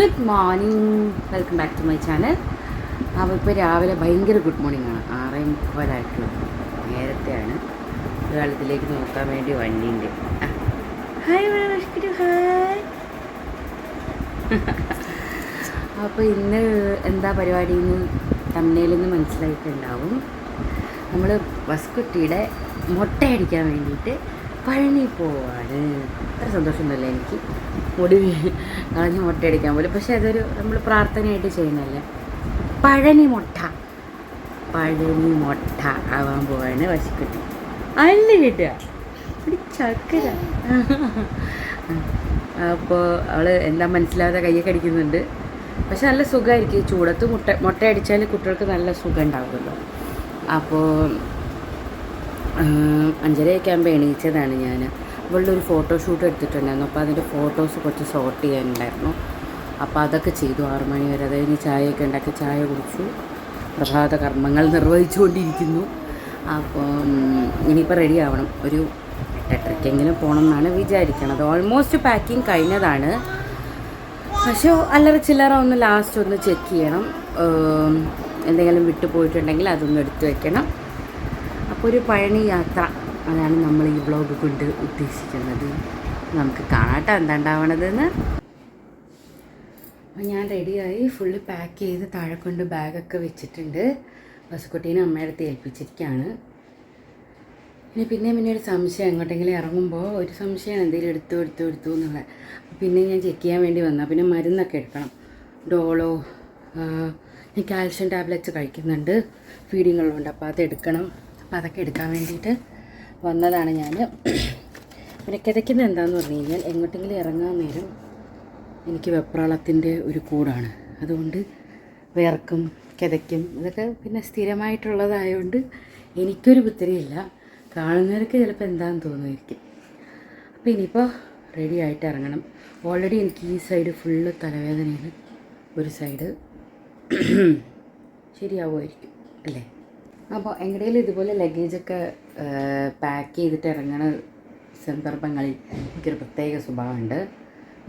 Good morning. Welcome back to my channel. അപ്പോൾ ഇപ്പോൾ രാവിലെ ഭയങ്കര ഗുഡ് മോർണിംഗ് ആണ്. ആറേ മുക്കാലായിട്ടുള്ളൂ നേരത്തെയാണ്. കാലത്തിലേക്ക് നോക്കാൻ വേണ്ടി വണ്ടിയുണ്ട് ഹായ് ഹായ്. അപ്പോൾ ഇന്ന് എന്താ പരിപാടി എന്ന് നിന്ന് മനസ്സിലായിട്ടുണ്ടാവും. നമ്മൾ വസ്കുട്ടിയുടെ മുട്ടയടിക്കാൻ വേണ്ടിയിട്ട് പഴനി പോവാണ്. അത്ര സന്തോഷമൊന്നുമില്ല എനിക്ക്. മുടി കളഞ്ഞ് മുട്ടയടിക്കാൻ പോലും. പക്ഷെ അതൊരു നമ്മൾ പ്രാർത്ഥനയായിട്ട് ചെയ്യുന്നല്ലേ പഴനി മുട്ട. പഴനി മുട്ട ആവാൻ പോവാണ് വശക്കുട്ടി അല്ല കിട്ടുക അപ്പോൾ അവൾ എന്താ മനസ്സിലാവാതെ കയ്യൊക്കെ അടിക്കുന്നുണ്ട്. പക്ഷെ നല്ല സുഖമായിരിക്കും. ചൂടത്ത് മുട്ട മുട്ട അടിച്ചാൽ കുട്ടികൾക്ക് നല്ല സുഖം ഉണ്ടാകുമല്ലോ അപ്പോൾ അഞ്ചരയൊക്കെ ആകുമ്പോൾ എണീച്ചതാണ് ഞാൻ ഇവളുടെ ഒരു ഫോട്ടോഷൂട്ട് എടുത്തിട്ടുണ്ടായിരുന്നു. അപ്പോൾ അതിന്റെ ഫോട്ടോസ് കുറച്ച് സോർട്ട് ചെയ്യാനുണ്ടായിരുന്നു. അപ്പോൾ അതൊക്കെ ചെയ്തു. ആറു മണി വരെ. അത് കഴിഞ്ഞ് ചായയൊക്കെ ഉണ്ടാക്കി ചായ കുടിച്ചു. പ്രഭാത കർമ്മങ്ങൾ നിർവഹിച്ചുകൊണ്ടിരിക്കുന്നു. അപ്പോൾ ഇനിയിപ്പോൾ റെഡി ആവണം. ഒരു എട്ടരയ്ക്കെങ്കിലും പോകണം എന്നാണ് വിചാരിക്കണത്. ഓൾമോസ്റ്റ് പാക്കിംഗ് കഴിഞ്ഞതാണ്. പക്ഷേ അല്ലറ ചില്ലറ ഒന്ന് ലാസ്റ്റ് ഒന്ന് ചെക്ക് ചെയ്യണം. എന്തെങ്കിലും വിട്ടു പോയിട്ടുണ്ടെങ്കിൽ അതൊന്ന് എടുത്തു വെക്കണം. അപ്പോൾ ഒരു പഴനി യാത്ര. അതാണ് നമ്മൾ ഈ വ്ളോഗ് കൊണ്ട് ഉദ്ദേശിക്കുന്നത്. നമുക്ക് കാണാട്ടോ എന്താണ്ടാവണതെന്ന്. അപ്പം ഞാൻ റെഡിയായി ഫുള്ള് പാക്ക് ചെയ്ത് താഴെ കൊണ്ട് ബാഗൊക്കെ വെച്ചിട്ടുണ്ട്. ബസ്കുട്ടീനെ അമ്മയുടെ അടുത്ത് ഏൽപ്പിച്ചിരിക്കുകയാണ് ഇനി പിന്നെ പിന്നെ ഒരു സംശയം എങ്ങോട്ടെങ്കിലും ഇറങ്ങുമ്പോൾ ഒരു സംശയമാണ് എന്തെങ്കിലും എടുത്തു എടുത്തു എടുത്തു എന്നുള്ളത് പിന്നെ ഞാൻ ചെക്ക് ചെയ്യാൻ വേണ്ടി വന്നാൽ പിന്നെ മരുന്നൊക്കെ എടുക്കണം. ഡോളോ ഞാൻ കാൽഷ്യം ടാബ്ലറ്റ്സ് കഴിക്കുന്നുണ്ട്. ഫീഡിങ്ങുള്ളതുകൊണ്ട് അപ്പോൾ അത് എടുക്കണം. അപ്പോൾ അതൊക്കെ എടുക്കാൻ വേണ്ടിയിട്ട് വന്നതാണ് ഞാൻ പിന്നെ കിതയ്ക്കുന്നത് എന്താണെന്ന് പറഞ്ഞു കഴിഞ്ഞാൽ എങ്ങോട്ടെങ്കിലും ഇറങ്ങാൻ നേരം എനിക്ക് വെപ്രാളത്തിന്റെ ഒരു കൂടാണ്. അതുകൊണ്ട് വിയർക്കും കിതയ്ക്കും ഇതൊക്കെ പിന്നെ സ്ഥിരമായിട്ടുള്ളതായതുകൊണ്ട് എനിക്കൊരു പുത്തരിയില്ല കാണുന്നവർക്ക് ചിലപ്പോൾ എന്താണെന്ന് തോന്നുമായിരിക്കും. അപ്പോൾ ഇനിയിപ്പോൾ റെഡി ആയിട്ട് ഇറങ്ങണം. ഓൾറെഡി എനിക്ക് ഈ സൈഡ് ഫുള്ള് തലവേദനയാണ് ഒരു സൈഡ് ശരിയാവുമായിരിക്കും അല്ലേ? അപ്പോൾ എങ്ങനെയും ഇതുപോലെ ലഗേജൊക്കെ പാക്ക് ചെയ്തിട്ട് ഇറങ്ങണ സന്ദർഭങ്ങളിൽ എനിക്കൊരു പ്രത്യേക സ്വഭാവമുണ്ട്.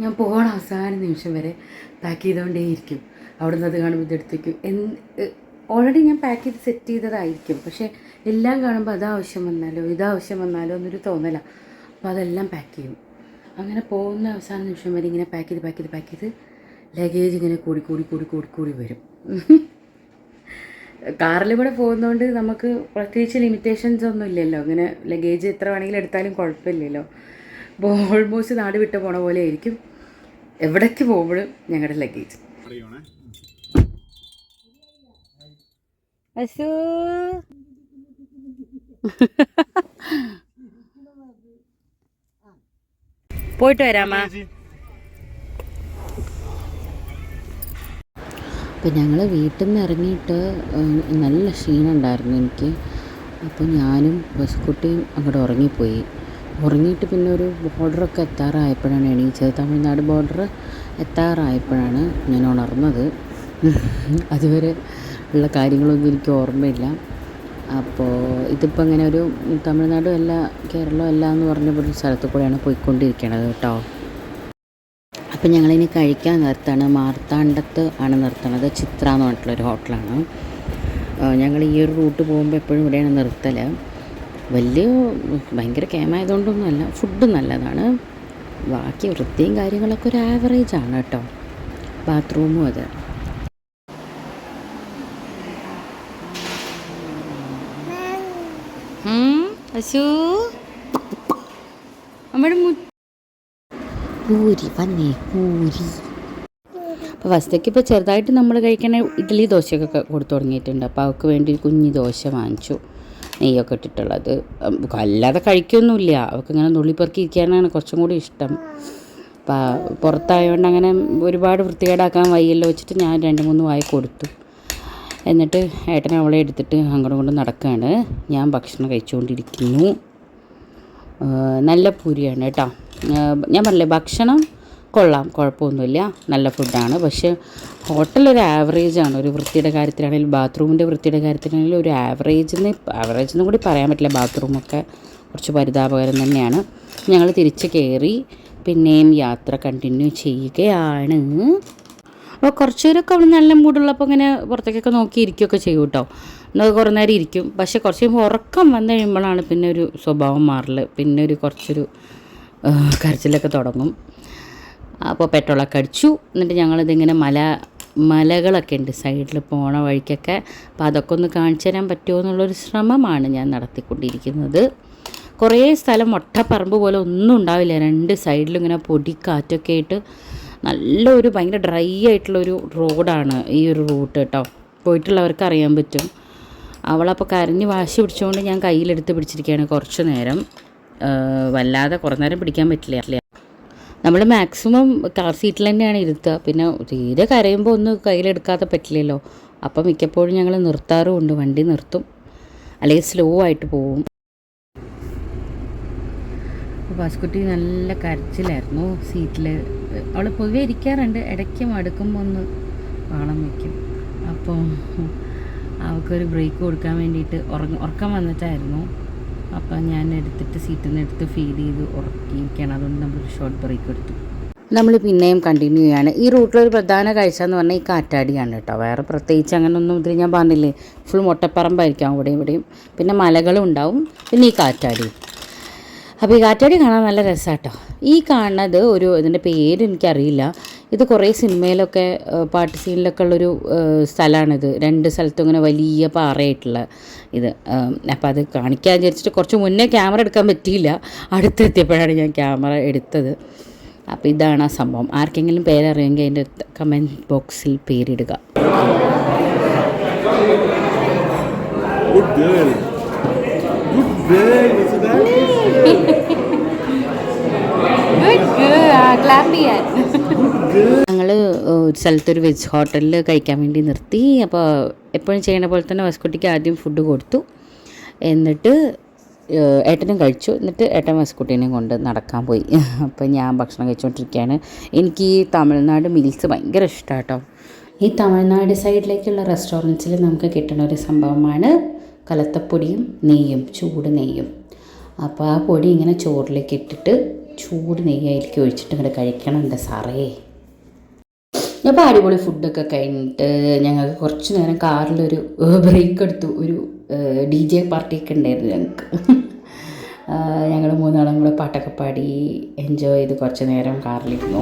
ഞാൻ പോകണ അവസാന നിമിഷം വരെ പാക്ക് ചെയ്തുകൊണ്ടേയിരിക്കും അവിടെ നിന്ന് അത് കാണുമ്പോൾ ഇതെടുത്തേക്കും എന്ത് ഓൾറെഡി ഞാൻ പാക്ക് ചെയ്ത് സെറ്റ് ചെയ്തതായിരിക്കും. പക്ഷേ എല്ലാം കാണുമ്പോൾ അതാവശ്യം വന്നാലോ ഇതാവശ്യം വന്നാലോ എന്നൊരു തോന്നല. അപ്പോൾ അതെല്ലാം പാക്ക് ചെയ്യും. അങ്ങനെ പോകുന്ന അവസാന നിമിഷം വരെ ഇങ്ങനെ പാക്ക് ചെയ്ത് പാക്ക് ചെയ്ത് പാക്ക് ചെയ്ത് ലഗേജ് ഇങ്ങനെ കൂടി കൂടി കൂടി കൂടി കൂടി വരും. കാറിൽ കൂടെ പോകുന്നതുകൊണ്ട് നമുക്ക് പ്രത്യേകിച്ച് ലിമിറ്റേഷൻസ് ഒന്നും ഇല്ലല്ലോ. അങ്ങനെ ലഗേജ് എത്ര വേണമെങ്കിലും എടുത്താലും കുഴപ്പമില്ലല്ലോ. അപ്പോൾ ഓൾമോസ്റ്റ് നാട് വിട്ട് പോണ പോലെ ആയിരിക്കും. എവിടേക്ക് പോകുമ്പോഴും ഞങ്ങളുടെ ലഗേജ് പോയിട്ട് വരാമാ അപ്പോൾ ഞങ്ങൾ വീട്ടിൽ നിന്ന് ഇറങ്ങിയിട്ട് നല്ല ക്ഷീണമുണ്ടായിരുന്നു എനിക്ക്. അപ്പോൾ ഞാനും ബസ്കുട്ടിയും അങ്ങോട്ട് ഉറങ്ങിപ്പോയി. ഉറങ്ങിയിട്ട് പിന്നെ ഒരു ബോർഡറൊക്കെ എത്താറായപ്പോഴാണ് എണീച്ചത്. തമിഴ്നാട് ബോർഡർ എത്താറായപ്പോഴാണ് ഞാൻ ഉണർന്നത്. അതുവരെ ഉള്ള കാര്യങ്ങളൊന്നും എനിക്ക് ഓർമ്മയില്ല. അപ്പോൾ ഇതിപ്പോൾ ഇങ്ങനെ ഒരു തമിഴ്നാടും അല്ല കേരളവും അല്ല എന്ന് പറഞ്ഞ ഒരു സ്ഥലത്ത് കൂടെയാണ് പോയിക്കൊണ്ടിരിക്കണത് കേട്ടോ. അപ്പം ഞങ്ങളിനി കഴിക്കാൻ നിർത്താണ്. മാർത്താണ്ഡത്ത് ആണ് നിർത്തുന്നത് ചിത്ര എന്ന് പറഞ്ഞിട്ടുള്ളൊരു ഹോട്ടലാണ്. ഞങ്ങൾ ഈ ഒരു റൂട്ട് പോകുമ്പോൾ എപ്പോഴും ഇവിടെയാണ് നിർത്തൽ വലിയ ഭയങ്കര കേമായതുകൊണ്ടൊന്നുമല്ല ഫുഡ് നല്ലതാണ്. ബാക്കി വൃത്തിയും കാര്യങ്ങളൊക്കെ ഒരു ആവറേജ് ആണ് കേട്ടോ. ബാത്റൂമും അത്. അശു. നമ്മുടെ മു പൂരി വന്നേ പൂരി അപ്പോൾ ഫസ്റ്റേക്ക് ഇപ്പോൾ ചെറുതായിട്ട് നമ്മൾ കഴിക്കണ ഇഡ്ഡലി ദോശയൊക്കെ കൊടുത്തു തുടങ്ങിയിട്ടുണ്ട്. അപ്പോൾ അവൾക്ക് വേണ്ടി ഒരു കുഞ്ഞു ദോശ വാങ്ങിച്ചു. നെയ്യൊക്കെ ഇട്ടിട്ടുള്ളത്. അല്ലാതെ കഴിക്കൊന്നുമില്ല. അവൾക്ക് ഇങ്ങനെ നുള്ളിപ്പെറുക്കി ഇരിക്കാനാണ് കുറച്ചും കൂടി ഇഷ്ടം. അപ്പോൾ പുറത്തായതുകൊണ്ട് അങ്ങനെ ഒരുപാട് വൃത്തികേടാക്കാൻ വയ്യല്ലോ വെച്ചിട്ട് ഞാൻ രണ്ട് മൂന്ന് വായി കൊടുത്തു. എന്നിട്ട് ഏട്ടനെ അവളെ എടുത്തിട്ട് അങ്ങോട്ടും കൊണ്ട് നടക്കുകയാണ് ഞാൻ ഭക്ഷണം കഴിച്ചുകൊണ്ടിരിക്കുന്നു. നല്ല പൂരിയാണ് കേട്ടോ. ഞാൻ പറഞ്ഞില്ലേ ഭക്ഷണം കൊള്ളാം കുഴപ്പമൊന്നുമില്ല നല്ല ഫുഡാണ് പക്ഷേ ഹോട്ടൽ ഒരു ആവറേജ് ആണ്. ഒരു വൃത്തിയുടെ കാര്യത്തിലാണെങ്കിലും ബാത്റൂമിന്റെ വൃത്തിയുടെ കാര്യത്തിലാണെങ്കിലും ഒരു ആവറേജ് എന്ന് ആവറേജ് എന്നും കൂടി പറയാൻ പറ്റില്ല. ബാത്റൂമൊക്കെ കുറച്ച് പരിതാപകരം തന്നെയാണ്. ഞങ്ങൾ തിരിച്ച് കയറി പിന്നെയും യാത്ര കണ്ടിന്യൂ ചെയ്യുകയാണ്. അപ്പോൾ കുറച്ച് നേരമൊക്കെ അവിടെ നല്ല മൂടുള്ളപ്പോൾ ഇങ്ങനെ പുറത്തേക്കൊക്കെ നോക്കി ഇരിക്കുകയൊക്കെ ചെയ്യും കേട്ടോ എന്നാൽ കുറേ നേരം ഇരിക്കും. പക്ഷേ കുറച്ച് കഴിയുമ്പോൾ ഉറക്കം വന്നു കഴിയുമ്പോഴാണ് പിന്നെ ഒരു സ്വഭാവം മാറൽ പിന്നെ ഒരു കുറച്ചൊരു കരച്ചിലൊക്കെ തുടങ്ങും. അപ്പോൾ പെട്രോളൊക്കെ അടിച്ചു. എന്നിട്ട് ഞങ്ങളിതിങ്ങനെ മല മലകളൊക്കെ ഉണ്ട് സൈഡിൽ പോണ വഴിക്കൊക്കെ. അപ്പോൾ അതൊക്കെ ഒന്ന് കാണിച്ചു തരാൻ പറ്റുമോ എന്നുള്ളൊരു ശ്രമമാണ് ഞാൻ നടത്തിക്കൊണ്ടിരിക്കുന്നത്. കുറേ സ്ഥലം ഒട്ടപ്പറമ്പ് പോലെ ഒന്നും ഉണ്ടാവില്ല. രണ്ട് സൈഡിലും ഇങ്ങനെ പൊടി കാറ്റൊക്കെ ആയിട്ട് നല്ലൊരു ഭയങ്കര ഡ്രൈ ആയിട്ടുള്ളൊരു റോഡാണ് ഈ ഒരു റൂട്ട് കേട്ടോ. പോയിട്ടുള്ളവർക്ക് അറിയാൻ പറ്റും. അവളപ്പോൾ കരഞ്ഞ് വാശി പിടിച്ചുകൊണ്ട് ഞാൻ കയ്യിലെടുത്ത് പിടിച്ചിരിക്കുകയാണ് കുറച്ച് നേരം. വല്ലാതെ കുറേ നേരം പിടിക്കാൻ പറ്റില്ല. നമ്മൾ മാക്സിമം കാർ സീറ്റിൽ തന്നെയാണ് ഇരുത്തുക. പിന്നെ തീരെ കരയുമ്പോൾ ഒന്ന് കയ്യിലെടുക്കാതെ പറ്റില്ലല്ലോ. അപ്പം മിക്കപ്പോഴും ഞങ്ങൾ നിർത്താറുമുണ്ട്. വണ്ടി നിർത്തും. അല്ലെങ്കിൽ സ്ലോ ആയിട്ട് പോവും. ബാസ്കുട്ടി നല്ല കരച്ചിലായിരുന്നു സീറ്റിൽ അവൾ പൊതുവെ ഇരിക്കാറുണ്ട്. ഇടയ്ക്ക് മടുക്കുമ്പോൾ ഒന്ന് വാളം വയ്ക്കും. അപ്പോൾ അവൾക്കൊരു ബ്രേക്ക് കൊടുക്കാൻ വേണ്ടിയിട്ട് ഉറങ്ങ ഉറക്കം വന്നിട്ടായിരുന്നു. അപ്പം ഞാൻ എടുത്തിട്ട് സീറ്റിൽ നിന്ന് എടുത്ത് ഫീൽ ചെയ്ത് ഉറക്കിയിരിക്കുകയാണ്. അതുകൊണ്ട് നമ്മൾ ഷോർട്ട് ബ്രേക്ക് എടുത്തു. നമ്മൾ പിന്നെയും കണ്ടിന്യൂ ചെയ്യാണ്. ഈ റൂട്ടിലൊരു പ്രധാന കാഴ്ച എന്ന് പറഞ്ഞാൽ ഈ കാറ്റാടിയാണ് കേട്ടോ. വേറെ പ്രത്യേകിച്ച് അങ്ങനെ ഒന്നും ഇതിൽ ഞാൻ പറഞ്ഞില്ലേ. ഫുൾ മുട്ടപ്പറമ്പായിരിക്കും അവിടെയും ഇവിടെയും. പിന്നെ മലകളും ഉണ്ടാവും. പിന്നെ ഈ കാറ്റാടി. അപ്പോൾ ഈ കാറ്റാടി കാണാൻ നല്ല രസമാട്ടോ ഈ കാണുന്നത് ഒരു ഇതിന്റെ പേര് എനിക്കറിയില്ല. ഇത് കുറേ സിനിമയിലൊക്കെ പാട്ട് സീനിലൊക്കെ ഉള്ളൊരു സ്ഥലമാണിത് രണ്ട് സ്ഥലത്തും ഇങ്ങനെ വലിയ പാറയായിട്ടുള്ള ഇത്. അപ്പോൾ അത് കാണിക്കാൻ വിചാരിച്ചിട്ട് കുറച്ച് മുന്നേ ക്യാമറ എടുക്കാൻ പറ്റിയില്ല. അടുത്തെത്തിയപ്പോഴാണ് ഞാൻ ക്യാമറ എടുത്തത്. അപ്പോൾ ഇതാണ് ആ സംഭവം. ആർക്കെങ്കിലും പേരറിയുമെങ്കിൽ അതിന്റെ കമന്റ് ബോക്സിൽ പേരിടുക. Good girl. Girl, Isabel. ഞങ്ങൾ ഒരു സ്ഥലത്തൊരു വെജ് ഹോട്ടലിൽ കഴിക്കാൻ വേണ്ടി നിർത്തി. അപ്പോൾ എപ്പോഴും ചെയ്യണ പോലെ തന്നെ വസ്കുട്ടിക്ക് ആദ്യം ഫുഡ് കൊടുത്തു. എന്നിട്ട് ഏട്ടനും കഴിച്ചു. എന്നിട്ട് ഏട്ടൻ വസ്കുട്ടീനെയും കൊണ്ട് നടക്കാൻ പോയി. അപ്പോൾ ഞാൻ ഭക്ഷണം കഴിച്ചുകൊണ്ടിരിക്കുകയാണ് എനിക്ക് ഈ തമിഴ്നാട് മീൽസ് ഭയങ്കര ഇഷ്ടമാണ് കേട്ടോ ഈ തമിഴ്നാട് സൈഡിലേക്കുള്ള റെസ്റ്റോറന്റ്സിൽ നമുക്ക് കിട്ടുന്ന ഒരു സംഭവമാണ് കലത്തപ്പൊടിയും നെയ്യും ചൂട് നെയ്യും. അപ്പോൾ ആ പൊടി ഇങ്ങനെ ചോറിലേക്ക് ഇട്ടിട്ട് ചൂട് നെയ്യായിരിക്കും ഒഴിച്ചിട്ട് ഇങ്ങോട്ട് കഴിക്കണം എന്റെ സാറേ. അപ്പോൾ അടിപൊളി ഫുഡൊക്കെ കഴിഞ്ഞിട്ട് ഞങ്ങൾ കുറച്ച് നേരം കാറിലൊരു ബ്രേക്ക് എടുത്തു. ഒരു ഡി ജെ പാർട്ടിയൊക്കെ ഉണ്ടായിരുന്നു ഞങ്ങൾക്ക്. ഞങ്ങൾ മൂന്നാളും കൂടെ പാട്ടൊക്കെ പാടി എൻജോയ് ചെയ്ത് കുറച്ച് നേരം കാറിലിരുന്നു.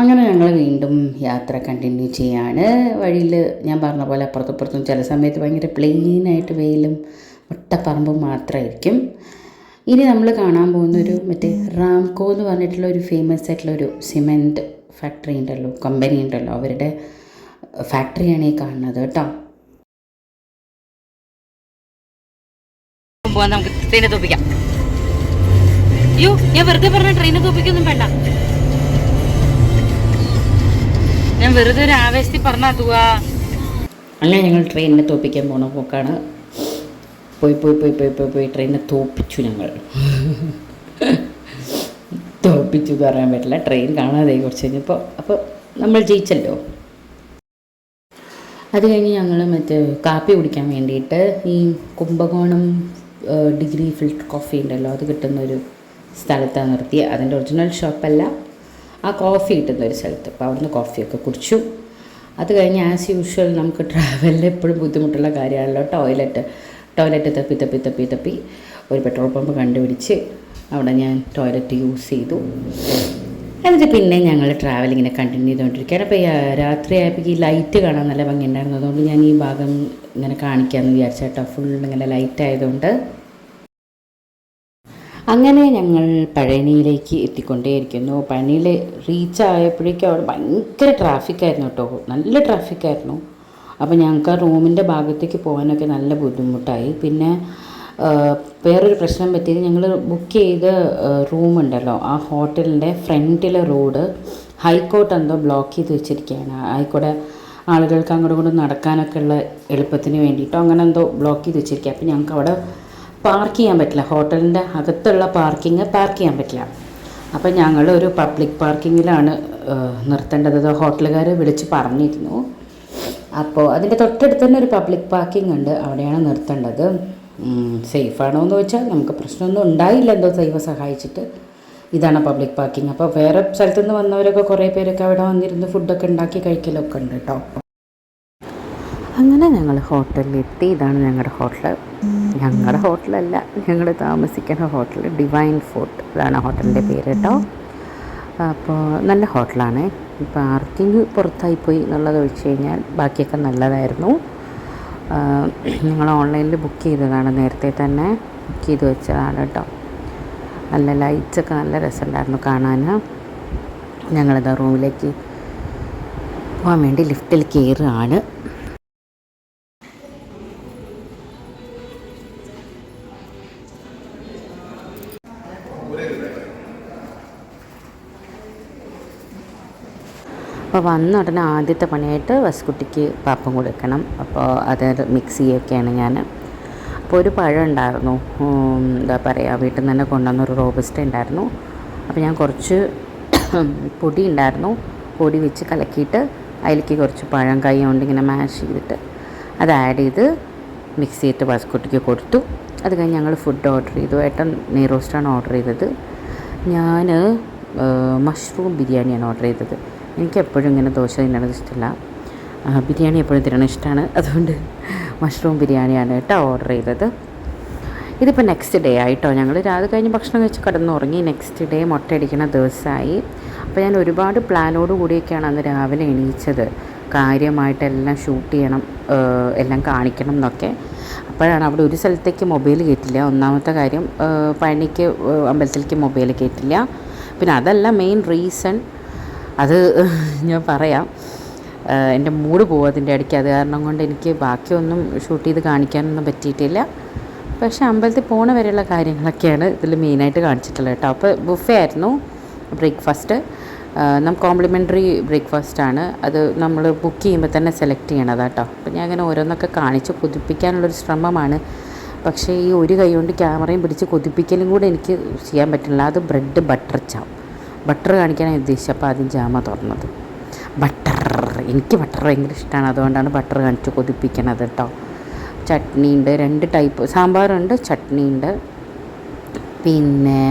അങ്ങനെ ഞങ്ങൾ വീണ്ടും യാത്ര കണ്ടിന്യൂ ചെയ്യാണ്. വഴിയിൽ ഞാൻ പറഞ്ഞ പോലെ അപ്പുറത്തപ്പുറത്തും ചില സമയത്ത് ഭയങ്കര പ്ലെയിനായിട്ട് വെയിലും ഒട്ടപ്പറമ്പും മാത്രമായിരിക്കും ഇനി നമ്മൾ കാണാൻ പോകുന്ന ഒരു മറ്റേ റാംകോ എന്ന് പറഞ്ഞിട്ടുള്ള ഒരു ഫേമസ് ആയിട്ടുള്ള ഒരു സിമെന്റ് ഫാക്ടറി ഉണ്ടല്ലോ കമ്പനി ഉണ്ടല്ലോ അവരുടെ ഫാക്ടറിയാണ് ഈ കാണുന്നത് കേട്ടോ. പോവാൻ നമുക്ക് ട്രെയിനെ തോപ്പിക്കാം. അയ്യോ ഞാൻ വെറുതെ പറഞ്ഞ ട്രെയിനെ തോപ്പിക്കൊന്നും വേണ്ട. ഞാൻ വെറുതെ ഒരു ആവേശത്തിൽ പറഞ്ഞാ തൂവാ. അങ്ങനെ ഞങ്ങൾ ട്രെയിനിനെ തോപ്പിക്കാൻ പോണ പോക്കാണ്. പോയി പോയി പോയി പോയി പോയി പോയി ട്രെയിനിനെ തോപ്പിച്ചു ഞങ്ങൾ. തോപ്പിച്ചു എന്ന് പറയാൻ പറ്റില്ല. ട്രെയിൻ കാണാതെ കുറച്ച് കഴിഞ്ഞപ്പോൾ. അപ്പോൾ നമ്മൾ ജയിച്ചല്ലോ. അത് കഴിഞ്ഞ് ഞങ്ങൾ മറ്റേ കാപ്പി കുടിക്കാൻ വേണ്ടിയിട്ട് ഈ കുംഭകോണം ഡിഗ്രി ഫിൽറ്റർ കോഫി ഉണ്ടല്ലോ അത് കിട്ടുന്നൊരു സ്ഥലത്താണ് നിർത്തി അതിന്റെ ഒറിജിനൽ ഷോപ്പല്ല ആ കോഫി കിട്ടുന്ന ഒരു സ്ഥലത്ത്. അപ്പോൾ അവിടുന്ന് കോഫിയൊക്കെ കുടിച്ചു. അത് കഴിഞ്ഞ് ആസ് യൂഷ്വൽ നമുക്ക് ട്രാവലിൽ എപ്പോഴും ബുദ്ധിമുട്ടുള്ള കാര്യമാണല്ലോ. ടോയ്ലറ്റ് ടോയ്ലറ്റ് തപ്പി തപ്പി തപ്പി തപ്പി ഒരു പെട്രോൾ പമ്പ് കണ്ടുപിടിച്ച് അവിടെ ഞാൻ ടോയ്ലറ്റ് യൂസ് ചെയ്തു. എന്നിട്ട് പിന്നെ ഞങ്ങൾ ട്രാവലിങ്ങിനെ കണ്ടിന്യൂ ചെയ്തുകൊണ്ടിരിക്കുകയാണ്. അപ്പോൾ രാത്രി ആയപ്പോൾ ഈ ലൈറ്റ് കാണാൻ നല്ല ഭംഗിയുണ്ടായിരുന്നു അതുകൊണ്ട് ഞാൻ ഈ ഭാഗം ഇങ്ങനെ കാണിക്കാമെന്ന് വിചാരിച്ചേട്ടോ ഫുൾ ഇങ്ങനെ ലൈറ്റ് ആയതുകൊണ്ട്. അങ്ങനെ ഞങ്ങൾ പഴനിയിലേക്ക് എത്തിക്കൊണ്ടേയിരിക്കുന്നു. പഴനിയിൽ റീച്ച് ആയപ്പോഴേക്കും അവിടെ ഭയങ്കര ട്രാഫിക്കായിരുന്നു കേട്ടോ. നല്ല ട്രാഫിക്കായിരുന്നു അപ്പോൾ ഞങ്ങൾക്ക് ആ റൂമിന്റെ ഭാഗത്തേക്ക് പോകാനൊക്കെ നല്ല ബുദ്ധിമുട്ടായി. പിന്നെ വേറൊരു പ്രശ്നം പറ്റിയത് ഞങ്ങൾ ബുക്ക് ചെയ്ത റൂമുണ്ടല്ലോ ആ ഹോട്ടലിന്റെ ഫ്രണ്ടിലെ റോഡ് ഹൈക്കോർട്ട് എന്തോ ബ്ലോക്ക് ചെയ്ത് വെച്ചിരിക്കുകയാണ്. ആയിക്കൂടെ ആളുകൾക്ക് അങ്ങോട്ടും ഇങ്ങോട്ടും നടക്കാനൊക്കെ ഉള്ള എളുപ്പത്തിന് വേണ്ടിയിട്ടോ അങ്ങനെ എന്തോ ബ്ലോക്ക് ചെയ്ത് വെച്ചിരിക്കുക. അപ്പോൾ ഞങ്ങൾക്ക് അവിടെ പാർക്ക് ചെയ്യാൻ പറ്റില്ല. ഹോട്ടലിന്റെ അകത്തുള്ള പാർക്കിങ് പാർക്ക് ചെയ്യാൻ പറ്റില്ല. അപ്പോൾ ഞങ്ങൾ ഒരു പബ്ലിക് പാർക്കിങ്ങിലാണ് നിർത്തേണ്ടത്. ഹോട്ടലുകാർ വിളിച്ച് പറഞ്ഞിരുന്നു. അപ്പോൾ അതിന്റെ തൊട്ടടുത്ത് തന്നെ ഒരു പബ്ലിക് പാർക്കിംഗ് ഉണ്ട്. അവിടെയാണ് നിർത്തേണ്ടത്. സേഫാണോ എന്ന് വെച്ചാൽ നമുക്ക് പ്രശ്നമൊന്നും ഉണ്ടായില്ല. എന്തോ ദൈവം സഹായിച്ചിട്ട് ഇതാണ് പബ്ലിക് പാർക്കിംഗ് അപ്പോൾ വേറെ സ്ഥലത്തു നിന്ന് വന്നവരൊക്കെ കുറേ പേരൊക്കെ അവിടെ വന്നിരുന്ന് ഫുഡൊക്കെ ഉണ്ടാക്കി കഴിക്കലൊക്കെ ഉണ്ട് കേട്ടോ അങ്ങനെ ഞങ്ങൾ ഹോട്ടലിലെത്തി ഇതാണ് ഞങ്ങളുടെ ഹോട്ടൽ ഞങ്ങളുടെ ഹോട്ടലല്ല. ഞങ്ങൾ താമസിക്കുന്ന ഹോട്ടൽ ഡിവൈൻ ഫോർട്ട് ഇതാണ് ഹോട്ടലിന്റെ പേര് കേട്ടോ അപ്പോൾ നല്ല ഹോട്ടലാണ്. പാർക്കിംഗ് പുറത്തായി പോയി എന്നുള്ളത് ഒഴിച്ച് കഴിഞ്ഞാൽ ബാക്കിയൊക്കെ നല്ലതായിരുന്നു. ഞങ്ങൾ ഓൺലൈനിൽ ബുക്ക് ചെയ്തതാണ്. നേരത്തെ തന്നെ ബുക്ക് ചെയ്ത് വെച്ചതാണ് കേട്ടോ. നല്ല ലൈറ്റ്സൊക്കെ നല്ല രസമുണ്ടായിരുന്നു കാണാൻ. ഞങ്ങളിതാ റൂമിലേക്ക് പോകാൻ വേണ്ടി ലിഫ്റ്റിൽ കയറുകയാണ്. അപ്പോൾ വന്ന ഉടനെ ആദ്യത്തെ പണിയായിട്ട് വസ്കുട്ടിക്ക് പാപ്പം കൊടുക്കണം. അപ്പോൾ അത് മിക്സ് ചെയ്യൊക്കെയാണ് ഞാൻ അപ്പോൾ ഒരു പഴം ഉണ്ടായിരുന്നു. എന്താ പറയുക വീട്ടിൽ നിന്ന് തന്നെ കൊണ്ടുവന്നൊരു റോബസ്റ്റ് ഉണ്ടായിരുന്നു. അപ്പോൾ ഞാൻ കുറച്ച് പൊടി ഉണ്ടായിരുന്നു. പൊടി വെച്ച് കലക്കിയിട്ട് അതിലേക്ക് കുറച്ച് പഴം കൈ കൊണ്ട് ഇങ്ങനെ മാഷ് ചെയ്തിട്ട് അത് ആഡ് ചെയ്ത് മിക്സ് ചെയ്തിട്ട് വസ്കുട്ടിക്ക് കൊടുത്തു. അത് കഴിഞ്ഞ് ഞങ്ങൾ ഫുഡ് ഓർഡർ ചെയ്തു. ഏട്ടൻ നെയ് റോസ്റ്റാണ് ഓർഡർ ചെയ്തത്. ഞാൻ മഷ്റൂം ബിരിയാണിയാണ് ഓർഡർ ചെയ്തത്. എനിക്ക് എപ്പോഴും ഇങ്ങനെ ദോശ തിന്നണത് ഇഷ്ടമല്ല ബിരിയാണി എപ്പോഴും തിരണം ഇഷ്ടമാണ് അതുകൊണ്ട് മഷ്റൂം ബിരിയാണിയാണ് കേട്ടോ ഓർഡർ ചെയ്തത്. ഇതിപ്പോൾ നെക്സ്റ്റ് ഡേ ആയിട്ടോ. ഞങ്ങൾ രാവിലെ കഴിഞ്ഞ് ഭക്ഷണം കഴിച്ച് കിടന്നുറങ്ങി. നെക്സ്റ്റ് ഡേ മുട്ട മുട്ടയടിക്കുന്ന ദിവസമായി അപ്പോൾ ഞാൻ ഒരുപാട് പ്ലാനോട് കൂടിയൊക്കെയാണ് അന്ന് രാവിലെ എണീച്ചത്. കാര്യമായിട്ടെല്ലാം ഷൂട്ട് ചെയ്യണം എല്ലാം കാണിക്കണം എന്നൊക്കെ. അപ്പോഴാണ് അവിടെ ഒരു സ്ഥലത്തേക്ക് മൊബൈൽ കയറ്റില്ല ഒന്നാമത്തെ കാര്യം പഴനിക്ക് അമ്പലത്തിലേക്ക് മൊബൈൽ കയറ്റില്ല പിന്നെ അതല്ല മെയിൻ റീസൺ അത് ഞാൻ പറയാം. എന്റെ മൂഡ് പോകും അതിന്റെ ഇടയ്ക്ക്. അത് കാരണം കൊണ്ട് എനിക്ക് ബാക്കിയൊന്നും ഷൂട്ട് ചെയ്ത് കാണിക്കാനൊന്നും പറ്റിയിട്ടില്ല. പക്ഷേ അമ്പലത്തിൽ പോണ വരെയുള്ള കാര്യങ്ങളൊക്കെയാണ് ഇതിൽ മെയിനായിട്ട് കാണിച്ചിട്ടുള്ളത് കേട്ടോ. അപ്പോൾ ബുഫേ ആയിരുന്നു ബ്രേക്ക്ഫാസ്റ്റ്. നമുക്ക് കോംപ്ലിമെന്ററി ബ്രേക്ക്ഫാസ്റ്റാണ് അത് നമ്മൾ ബുക്ക് ചെയ്യുമ്പോൾ തന്നെ സെലക്ട് ചെയ്യണത് കേട്ടോ. അപ്പോൾ ഞാൻ അങ്ങനെ ഓരോന്നൊക്കെ കാണിച്ച് കൊതിപ്പിക്കാനുള്ളൊരു ശ്രമമാണ്. പക്ഷേ ഈ ഒരു കൈ കൊണ്ട് ക്യാമറയും പിടിച്ച് കൊതിപ്പിക്കലും കൂടെ എനിക്ക് ചെയ്യാൻ പറ്റില്ല. അത് ബ്രെഡ് ബട്ടർ ചാം. ബട്ടർ കാണിക്കാനാണ് ഉദ്ദേശിച്ചത്. അപ്പോൾ ആദ്യം ജാമ തുറന്നത്. ബട്ടർ. എനിക്ക് ബട്ടർ ഭയങ്കര ഇഷ്ടമാണ് അതുകൊണ്ടാണ് ബട്ടർ കാണിച്ച് കൊതിപ്പിക്കണത് കേട്ടോ. ചട്നി ഉണ്ട്. രണ്ട് ടൈപ്പ് സാമ്പാറുണ്ട് ചട്നി ഉണ്ട്. പിന്നെ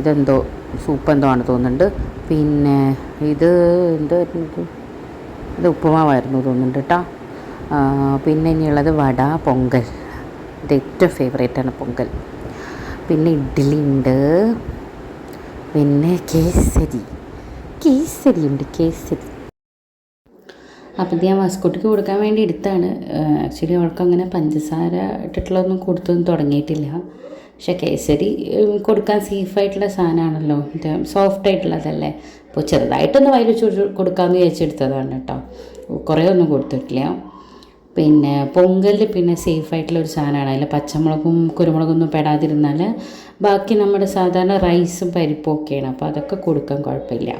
ഇതെന്തോ സൂപ്പ് എന്തോ ആണ് തോന്നുന്നുണ്ട്. പിന്നെ ഇത് എന്തായിരുന്നു ഇത് ഉപ്പുമാവായിരുന്നു തോന്നുന്നുണ്ട് കേട്ടോ. പിന്നെ ഇനിയുള്ളത് വട പൊങ്കൽ. ഇത് ഏറ്റവും ഫേവറേറ്റാണ് പൊങ്കൽ. പിന്നെ ഇഡ്ഡലി ഉണ്ട്. പിന്നെ കേസരി. കേസരി ഉണ്ട് കേസരി. അപ്പം ഞാൻ വാസ്കോട്ടിക്ക് കൊടുക്കാൻ വേണ്ടി എടുത്താണ്. ആക്ച്വലി അവൾക്ക് അങ്ങനെ പഞ്ചസാര ഇട്ടിട്ടുള്ളതൊന്നും കൊടുത്തൊന്നും തുടങ്ങിയിട്ടില്ല. പക്ഷെ കേസരി കൊടുക്കാൻ സേഫായിട്ടുള്ള സാധനമാണല്ലോ. ഇത് സോഫ്റ്റ് ആയിട്ടുള്ളതല്ലേ അപ്പോൾ ചെറുതായിട്ടൊന്ന് വയൽ വെച്ച് കൊടുക്കാമെന്ന് വിചാരിച്ചെടുത്തതാണ് കേട്ടോ. കുറേ ഒന്നും കൊടുത്തിട്ടില്ല. പിന്നെ പൊങ്കലിൽ പിന്നെ സേഫായിട്ടുള്ള ഒരു സാധനമാണ്. അതിൽ പച്ചമുളകും കുരുമുളകൊന്നും പെടാതിരുന്നാൽ ബാക്കി നമ്മുടെ സാധാരണ റൈസും പരിപ്പും ഒക്കെയാണ് അപ്പോൾ അതൊക്കെ കൊടുക്കാൻ കുഴപ്പമില്ല.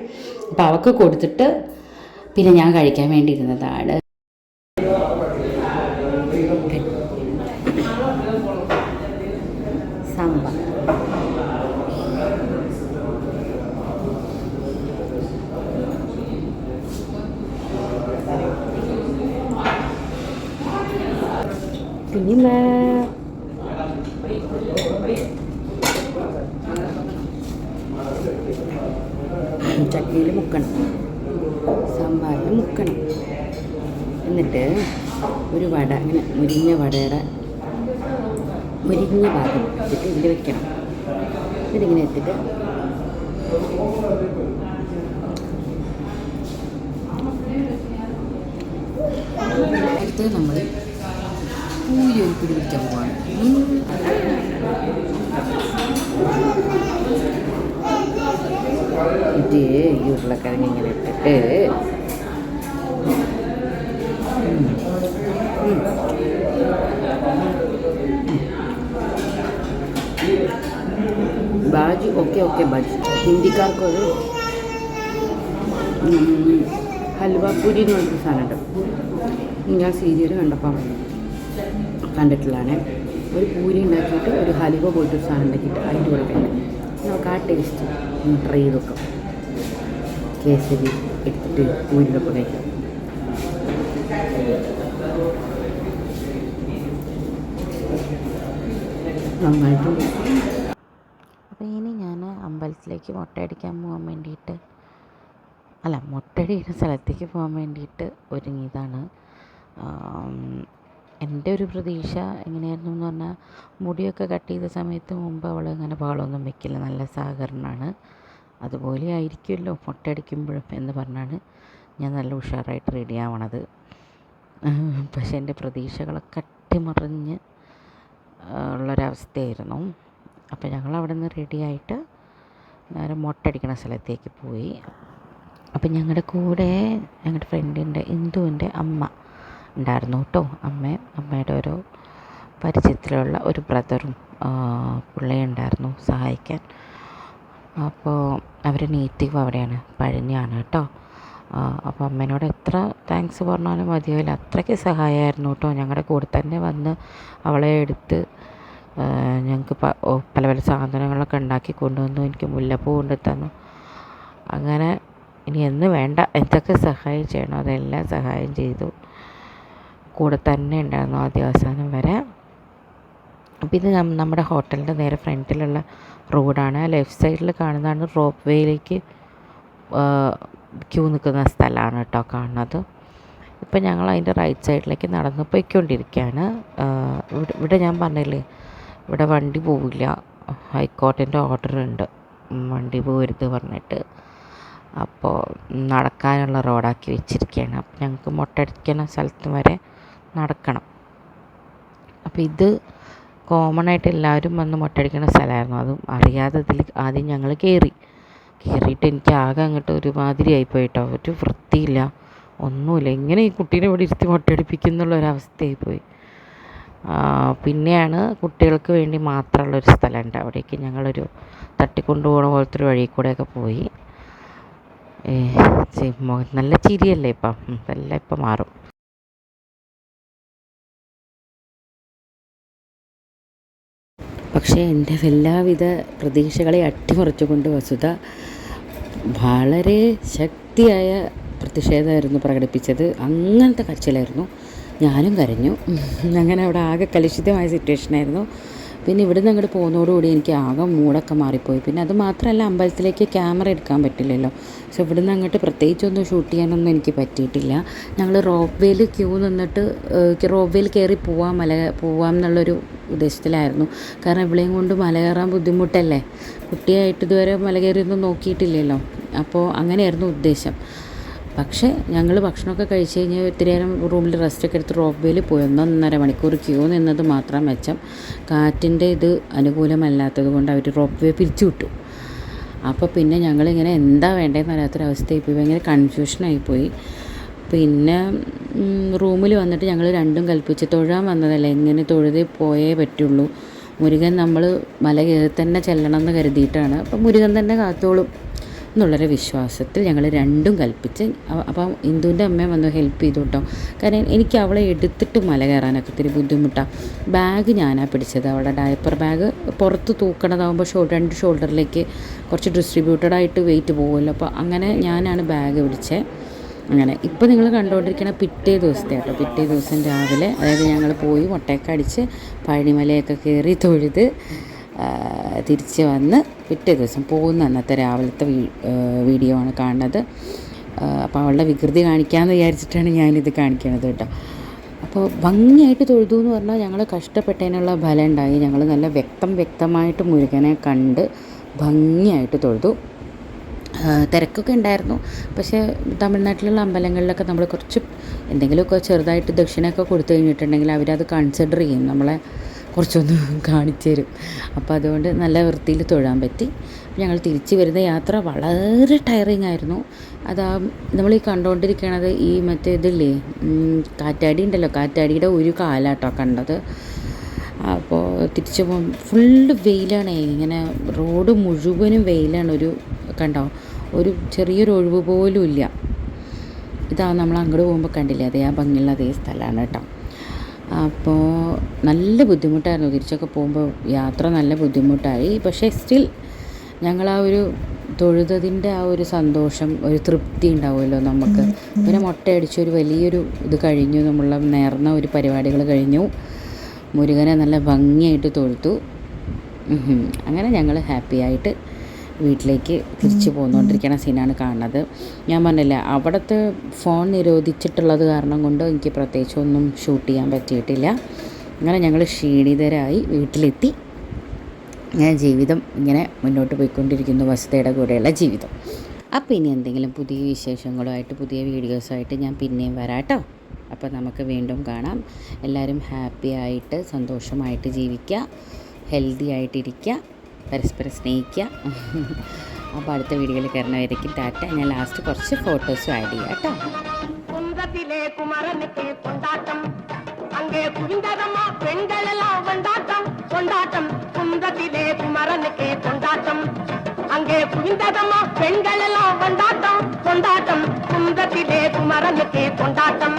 അപ്പോൾ അവൾക്ക് കൊടുത്തിട്ട് പിന്നെ ഞാൻ കഴിക്കാൻ വേണ്ടി ഇരുന്നതാണ് സാമ്പാർ പിന്നെ ചട്നിയിൽ മുക്കണം. സാമ്പാറിൽ മുക്കണം. എന്നിട്ട് ഒരു വട ഇങ്ങനെ മുരിഞ്ഞ വടയുടെ മുരിഞ്ഞ ഭാഗം എടുത്തിട്ട് ഇതിൽ വെക്കണം. എന്നിട്ടിങ്ങനെ അടുത്ത് നമ്മൾ പൂരി ഒരു പിടി പിടിക്കാൻ പോവാണ്. ഇത് ഈ ഉരുളക്കിഴങ്ങ് ഇങ്ങനെ ഇട്ടിട്ട്. Bhaji okay okay bhaji. ഹിന്ദിക്കാർക്കൊരു halwa halwa puri എന്ന് പറഞ്ഞൊരു സാധനമുണ്ട്. ഞാൻ സീരിയൽ കണ്ടപ്പോൾ കണ്ടിട്ടുള്ളതാണ്. ഒരു പൂരി ഉണ്ടാക്കിയിട്ട് ഒരു ഹലുവ പോയിട്ട് ഒരു സാധനം ഉണ്ടാക്കിയിട്ട് അതിന്റെ കൂടെ നമുക്ക് ആ ടേസ്റ്റ് ട്രൈ ചെയ്ത് നോക്കാം കേസരി എടുത്തിട്ട് ഒപ്പം കഴിക്കാം നന്നായിട്ടുണ്ട് അപ്പോൾ ഇനി ഞാൻ അമ്പലത്തിലേക്ക് മുട്ടയടിക്കാൻ പോകാൻ വേണ്ടിയിട്ട് അല്ല മുട്ടയടിക്കുന്ന സ്ഥലത്തേക്ക് പോകാൻ വേണ്ടിയിട്ട് ഒരുങ്ങിയതാണ്. എന്റെ ഒരു പ്രതീക്ഷ എങ്ങനെയായിരുന്നു എന്ന് പറഞ്ഞാൽ മുടിയൊക്കെ കട്ട് ചെയ്ത സമയത്ത് മുമ്പ് അവൾ അങ്ങനെ ബഹളമൊന്നും വെക്കില്ല. നല്ല സഹകരണമാണ്. അതുപോലെ ആയിരിക്കുമല്ലോ മുട്ടയടിക്കുമ്പോഴും എന്ന് പറഞ്ഞാണ് ഞാൻ നല്ല ഉഷാറായിട്ട് റെഡി ആവണത്. പക്ഷേ എന്റെ പ്രതീക്ഷകളൊക്കെ അട്ടിമറിഞ്ഞ് ഉള്ളൊരവസ്ഥയായിരുന്നു. അപ്പോൾ ഞങ്ങൾ അവിടെ നിന്ന് റെഡിയായിട്ട് നേരെ മുട്ടടിക്കണ സ്ഥലത്തേക്ക് പോയി. അപ്പം ഞങ്ങളുടെ കൂടെ ഞങ്ങളുടെ ഫ്രണ്ടിന്റെ ഇന്ദുവിന്റെ അമ്മ ഉണ്ടായിരുന്നു കേട്ടോ. അമ്മയും അമ്മയുടെ ഒരു പരിചയത്തിലുള്ള ഒരു ബ്രദറും പിള്ളയുണ്ടായിരുന്നു സഹായിക്കാൻ. അപ്പോൾ അവർ നേറ്റീവ് അവിടെയാണ് പഴഞ്ഞാണ് കേട്ടോ. അപ്പോൾ അമ്മേനോട് എത്ര താങ്ക്സ് പറഞ്ഞാലും മതിയാവില്ല. അത്രയ്ക്ക് സഹായമായിരുന്നു കേട്ടോ. ഞങ്ങളുടെ കൂടെ തന്നെ വന്ന് അവളെ എടുത്ത് ഞങ്ങൾക്ക് പല പല സാധനങ്ങളൊക്കെ ഉണ്ടാക്കി കൊണ്ടുവന്നു. എനിക്ക് മുല്ലപ്പൂ കൊണ്ടു തന്നു. അങ്ങനെ ഇനി എന്ന് വേണ്ട എന്തൊക്കെ സഹായം ചെയ്യണോ അതെല്ലാം സഹായം ചെയ്തു. കൂടെ തന്നെ ഉണ്ടായിരുന്നു ആദ്യ അവസാനം വരെ. അപ്പോൾ ഇത് നമ്മുടെ ഹോട്ടലിന്റെ നേരെ ഫ്രണ്ടിലുള്ള റോഡാണ്. ലെഫ്റ്റ് സൈഡിൽ കാണുന്നതാണ് റോപ്പ് വേയിലേക്ക് ക്യൂ നിൽക്കുന്ന സ്ഥലമാണ് കേട്ടോ കാണുന്നത്. ഇപ്പം ഞങ്ങൾ അതിന്റെ റൈറ്റ് സൈഡിലേക്ക് നടന്ന് പോയിക്കൊണ്ടിരിക്കുകയാണ്. ഇവിടെ ഞാൻ പറഞ്ഞില്ലേ ഇവിടെ വണ്ടി പോവില്ല. ഹൈക്കോർട്ടിന്റെ ഓർഡർ ഉണ്ട്. വണ്ടി പോകരുത് പറഞ്ഞിട്ട്. അപ്പോൾ നടക്കാനുള്ള റോഡാക്കി വെച്ചിരിക്കുകയാണ്. അപ്പം ഞങ്ങൾക്ക് മുട്ടടിക്കുന്ന സ്ഥലത്ത് വരെ നടക്കണം. അപ്പോൾ ഇത് കോമൺ ആയിട്ട് എല്ലാവരും വന്ന് മുട്ടടിക്കുന്ന സ്ഥലമായിരുന്നു. അതും അറിയാതെ ഇതിൽ ആദ്യം ഞങ്ങൾ കയറി. കയറിയിട്ട് എനിക്ക് ആകെ അങ്ങോട്ട് ഒരുമാതിരി ആയിപ്പോയിട്ടോ. ഒരു വൃത്തിയില്ല. ഒന്നുമില്ല. എങ്ങനെ ഈ കുട്ടീനെ ഇവിടെ ഇരുത്തി മുട്ടടിപ്പിക്കുന്നുള്ള പോയി ആ, പിന്നെയാണ് കുട്ടികൾക്ക് വേണ്ടി മാത്രമുള്ള ഒരു സ്ഥലമുണ്ട്. അവിടേക്ക് ഞങ്ങളൊരു തട്ടിക്കൊണ്ടു പോകണ പോലത്തെ ഒരു വഴി കൂടെയൊക്കെ പോയി. നല്ല ചിരിയല്ലേ ഇപ്പം? ഇതെല്ലാം ഇപ്പം മാറും. പക്ഷേ എന്റെ എല്ലാവിധ പ്രതീക്ഷകളെ അട്ടിമറിച്ചുകൊണ്ട് വസുധ വളരെ ശക്തിയായ പ്രതിഷേധമായിരുന്നു പ്രകടിപ്പിച്ചത്. അങ്ങനത്തെ കരച്ചിലായിരുന്നു. ഞാനും കരഞ്ഞു. അങ്ങനെ അവിടെ ആകെ കലുഷിതമായ സിറ്റുവേഷനായിരുന്നു പിന്നെ ഇവിടുന്ന് അങ്ങോട്ട് പോകുന്നതോടുകൂടി എനിക്ക് ആകെ മൂടൊക്കെ മാറിപ്പോയി. പിന്നെ അത് മാത്രമല്ല അമ്പലത്തിലേക്ക് ക്യാമറ എടുക്കാൻ പറ്റില്ലല്ലോ. സോ ഇവിടുന്ന് അങ്ങോട്ട് പ്രത്യേകിച്ചൊന്നും ഷൂട്ട് ചെയ്യാനൊന്നും എനിക്ക് പറ്റിയിട്ടില്ല. ഞങ്ങൾ റോപ്പ് വേയിൽ ക്യൂ നിന്നിട്ട് റോപ്പ് വേയിൽ കയറി പോവാം മല പോവാം എന്നുള്ളൊരു ഉദ്ദേശത്തിലായിരുന്നു. കാരണം ഇവിടെയും കൊണ്ട് മല കയറാൻ ബുദ്ധിമുട്ടല്ലേ? കുട്ടിയായിട്ട് ഇതുവരെ മല കയറിയൊന്നും നോക്കിയിട്ടില്ലല്ലോ. അപ്പോൾ അങ്ങനെയായിരുന്നു ഉദ്ദേശം. പക്ഷേ ഞങ്ങൾ ഭക്ഷണമൊക്കെ കഴിച്ച് കഴിഞ്ഞ് ഒത്തിരി നേരം റൂമിൽ റെസ്റ്റൊക്കെ എടുത്ത് റോപ്പ് വേയിൽ പോയി ഒന്നൊന്നര മണിക്കൂർ ക്യൂ നിന്നത് മാത്രം മെച്ചം. കാറ്റിന്റെ ഇത് അനുകൂലമല്ലാത്തത് കൊണ്ട് അവർ റോപ്പ് വേ പിരിച്ചു വിട്ടു. അപ്പോൾ പിന്നെ ഞങ്ങളിങ്ങനെ എന്താ വേണ്ടതെന്ന് അറിയാത്തൊരവസ്ഥയായി പോയി. ഭയങ്കര കൺഫ്യൂഷനായിപ്പോയി പിന്നെ റൂമിൽ വന്നിട്ട് ഞങ്ങൾ രണ്ടും കൽപ്പിച്ച് തൊഴാൻ വന്നതല്ലേ? എങ്ങനെ തൊഴുതേ പോയേ പറ്റുള്ളൂ. മുരുകൻ നമ്മൾ മല കയറി തന്നെ ചെല്ലണം എന്ന് കരുതിയിട്ടാണ്. അപ്പം മുരുകൻ തന്നെ കാത്തോളും. എന്നുള്ളൊരു വിശ്വാസത്തിൽ ഞങ്ങൾ രണ്ടും കൽപ്പിച്ച് അപ്പം ഇന്ദുവിന്റെ അമ്മ വന്ന് ഹെൽപ്പ് ചെയ്തു കേട്ടോ കാരണം എനിക്ക് അവളെ എടുത്തിട്ട് മല കയറാനൊക്കെ ഇത്തിരി ബുദ്ധിമുട്ടാണ് ബാഗ് ഞാനാണ് പിടിച്ചത് അവളുടെ ഡയപ്പർ ബാഗ് പുറത്ത് തൂക്കണതാകുമ്പോൾ ഷോ രണ്ട് ഷോൾഡറിലേക്ക് കുറച്ച് ഡിസ്ട്രിബ്യൂട്ടഡ് ആയിട്ട് വെയിറ്റ് പോകുമല്ലോ. അപ്പോൾ അങ്ങനെ ഞാനാണ് ബാഗ് പിടിച്ചത് അങ്ങനെ. ഇപ്പോൾ നിങ്ങൾ കണ്ടുകൊണ്ടിരിക്കുന്ന പിറ്റേ ദിവസത്തെ കേട്ടോ പിറ്റേ ദിവസം രാവിലെ അതായത് ഞങ്ങൾ പോയി മുട്ടയൊക്കെ അടിച്ച് പഴനിമലയൊക്കെ കയറി തൊഴുത് തിരിച്ച് വന്ന് പിറ്റേ ദിവസം പോകുന്ന അന്നത്തെ രാവിലത്തെ വീഡിയോ ആണ് കാണുന്നത്. അപ്പോൾ അവളുടെ വികൃതി കാണിക്കാമെന്ന് വിചാരിച്ചിട്ടാണ് ഞാനിത് കാണിക്കുന്നത് കേട്ടോ. അപ്പോൾ ഭംഗിയായിട്ട് തൊഴുതു എന്ന് പറഞ്ഞാൽ ഞങ്ങൾ കഷ്ടപ്പെട്ടതിനുള്ള ഫലം ഉണ്ടായി. ഞങ്ങൾ നല്ല വ്യക്തം വ്യക്തമായിട്ട് മുരുകനെ കണ്ട് ഭംഗിയായിട്ട് തൊഴുതു. തിരക്കൊക്കെ ഉണ്ടായിരുന്നു. പക്ഷേ തമിഴ്നാട്ടിലുള്ള അമ്പലങ്ങളിലൊക്കെ നമ്മൾ കുറച്ച് എന്തെങ്കിലുമൊക്കെ ചെറുതായിട്ട് ദക്ഷിണയൊക്കെ കൊടുത്തു കഴിഞ്ഞിട്ടുണ്ടെങ്കിൽ അവരത് കൺസിഡർ ചെയ്യും. നമ്മളെ കുറച്ചൊന്ന് കാണിച്ചു തരും. അപ്പോൾ അതുകൊണ്ട് നല്ല വൃത്തിയിൽ തൊഴാൻ പറ്റി. ഞങ്ങൾ തിരിച്ചു വരുന്ന യാത്ര വളരെ ടയറിങ് ആയിരുന്നു. അതാ നമ്മൾ ഈ കണ്ടുകൊണ്ടിരിക്കണത് ഈ മറ്റേ ഇതില്ലേ? കാറ്റാടി ഉണ്ടല്ലോ. കാറ്റാടിയുടെ ഒരു കാലാട്ടോ കണ്ടത്. അപ്പോൾ തിരിച്ചു പോകും ഫുള്ള് വെയിലാണ്. ഇങ്ങനെ റോഡ് മുഴുവനും വെയിലാണ്. ഒരു കണ്ടോ? ഒരു ചെറിയൊരു ഒഴിവ് പോലും ഇല്ല. ഇതാ നമ്മൾ അങ്ങോട്ട് പോകുമ്പോൾ കണ്ടില്ലേ? അതേ ആ ഭംഗിയുള്ള അതേ സ്ഥലമാണ് കേട്ടോ. അപ്പോൾ നല്ല ബുദ്ധിമുട്ടായിരുന്നു. തിരിച്ചൊക്കെ പോകുമ്പോൾ യാത്ര നല്ല ബുദ്ധിമുട്ടായി. പക്ഷേ സ്റ്റിൽ ഞങ്ങൾ ആ ഒരു തൊഴുതതിന്റെ ആ ഒരു സന്തോഷം ഒരു തൃപ്തി ഉണ്ടാവുമല്ലോ നമുക്ക്. പിന്നെ മുട്ടയടിച്ച് ഒരു വലിയൊരു ഇത് കഴിഞ്ഞു. നമ്മളുടെ നേർന്ന ഒരു പരിപാടികൾ കഴിഞ്ഞു. മുരുകനെ നല്ല ഭംഗിയായിട്ട് തൊഴുത്തു. അങ്ങനെ ഞങ്ങൾ ഹാപ്പി ആയിട്ട് വീട്ടിലേക്ക് തിരിച്ചു പോന്നുകൊണ്ടിരിക്കുന്ന സീനാണ് കാണുന്നത്. ഞാൻ പറഞ്ഞില്ല അവിടുത്തെ ഫോൺ നിരോധിച്ചിട്ടുള്ളത് കാരണം കൊണ്ട് എനിക്ക് പ്രത്യേകിച്ച് ഒന്നും ഷൂട്ട് ചെയ്യാൻ പറ്റിയിട്ടില്ല. അങ്ങനെ ഞങ്ങൾ ക്ഷീണിതരായി വീട്ടിലെത്തി. ഞാൻ ജീവിതം ഇങ്ങനെ മുന്നോട്ട് പോയിക്കൊണ്ടിരിക്കുന്നു വസുതയുടെ കൂടെയുള്ള ജീവിതം. അപ്പോൾ ഇനി എന്തെങ്കിലും പുതിയ വിശേഷങ്ങളുമായിട്ട് പുതിയ വീഡിയോസായിട്ട് ഞാൻ പിന്നെയും വരാട്ടോ. കേട്ടോ അപ്പോൾ നമുക്ക് വീണ്ടും കാണാം. എല്ലാവരും ഹാപ്പി ആയിട്ട് സന്തോഷമായിട്ട് ജീവിക്കുക ഹെൽത്തി ആയിട്ടിരിക്കുക. പരസ്പരം സ്നേഹിക്കുക. അപ്പോൾ അടുത്ത വീഡിയോയിൽ കയറുന്നവരേക്കും ടാറ്റ. ഞാൻ ലാസ്റ്റ് കുറച്ച് ഫോട്ടോസും ആഡ് ചെയ്യാം കേട്ടോ. അങ്ങേ കുഞ്ചകമ്മ പെണ്ടെല്ലാം കൊണ്ടാട്ടം. കൊണ്ടാട്ടം. കുന്തത്തിലേ കുമരന് കേ കൊണ്ടാട്ടം. അങ്ങേ കുഞ്ചകമ്മ പെണ്ടെല്ലാം കൊണ്ടാട്ടം. കൊണ്ടാട്ടം. കുന്തത്തിലേ കുമരന് കേ കൊണ്ടാട്ടം.